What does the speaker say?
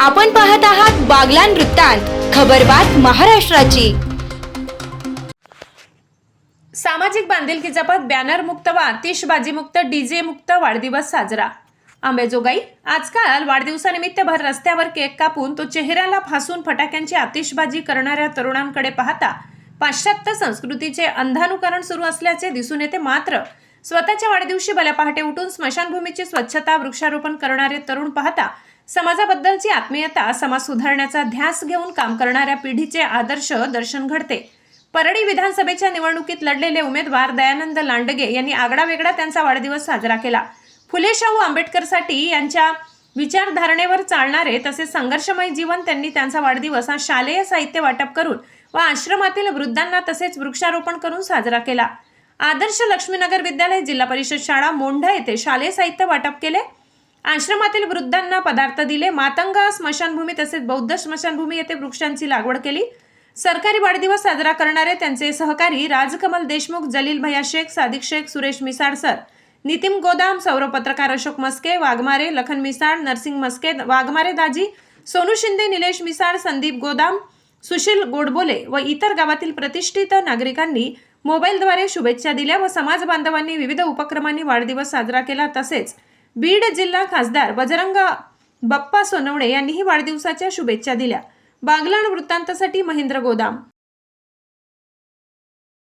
आपण पाहत आहात बागलान वृत्तांत खबरबात महाराष्ट्राची. सामाजिक बांधिलकी जपत बॅनर मुक्त व आतिषबाजी मुक्त डीजे मुक्त वाढदिवस साजरा. आंबेजोगाई आजकाल वाढदिवसानिमित्त भर रस्त्यावर केक कापून तो चेहऱ्याला फासून फटाक्यांची आतिषबाजी करणाऱ्या तरुणांकडे पाहता पाश्चात्य संस्कृतीचे अंधानुकरण सुरू असल्याचे दिसून येते मात्र स्वतःच्या वाढदिवशी भल्या पहाटे उठून स्मशानभूमीची स्वच्छता वृक्षारोपण करणारे तरुण पाहता समाजाबद्दलची आत्मीयता समाज सुधारण्याचा ध्यास घेऊन काम करणाऱ्या पिढीचे आदर्श दर्शन घडते. परळी विधानसभेच्या निवडणुकीत लढलेले उमेदवार दयानंद लांडगे यांनी आगळा वेगळा त्यांचा वाढदिवस साजरा केला. फुले शाहू आंबेडकरसाठी यांच्या विचारधारणेवर चालणारे तसेच संघर्षमय जीवन त्यांनी त्यांचा वाढदिवस हा शालेय साहित्य वाटप करून व आश्रमातील वृद्धांना तसेच वृक्षारोपण करून साजरा केला. आदर्श लक्ष्मीनगर विद्यालय जिल्हा परिषद शाळा मोंढा येथे शालेय साहित्य वाटप केले. आश्रमातील वृद्धांना पदार्थ दिले. मातंग स्मशानभूमी तसेच बौद्ध स्मशानभूमी येथे वृक्षांची लागवड केली. सरकारी वाढदिवस साजरा करणारे त्यांचे सहकारी राजकमल देशमुख जलील भैया शेख सादिक शेख सुरेश मिसाळ सर नितीन गोदाम सौरव पत्रकार अशोक मस्के वाघमारे लखन मिसाळ नरसिंग मस्के वाघमारे दाजी सोनू शिंदे निलेश मिसाळ संदीप गोदाम सुशील गोडबोले व इतर गावातील प्रतिष्ठित नागरिकांनी मोबाईलद्वारे शुभेच्छा दिल्या व समाज बांधवांनी विविध उपक्रमांनी वाढदिवस साजरा केला. तसेच बीड जिल्हा खासदार बजरंग बप्पा सोनवणे यांनीही वाढदिवसाच्या शुभेच्छा दिल्या. बागलाण वृत्तांतासाठी महेंद्र गोदाम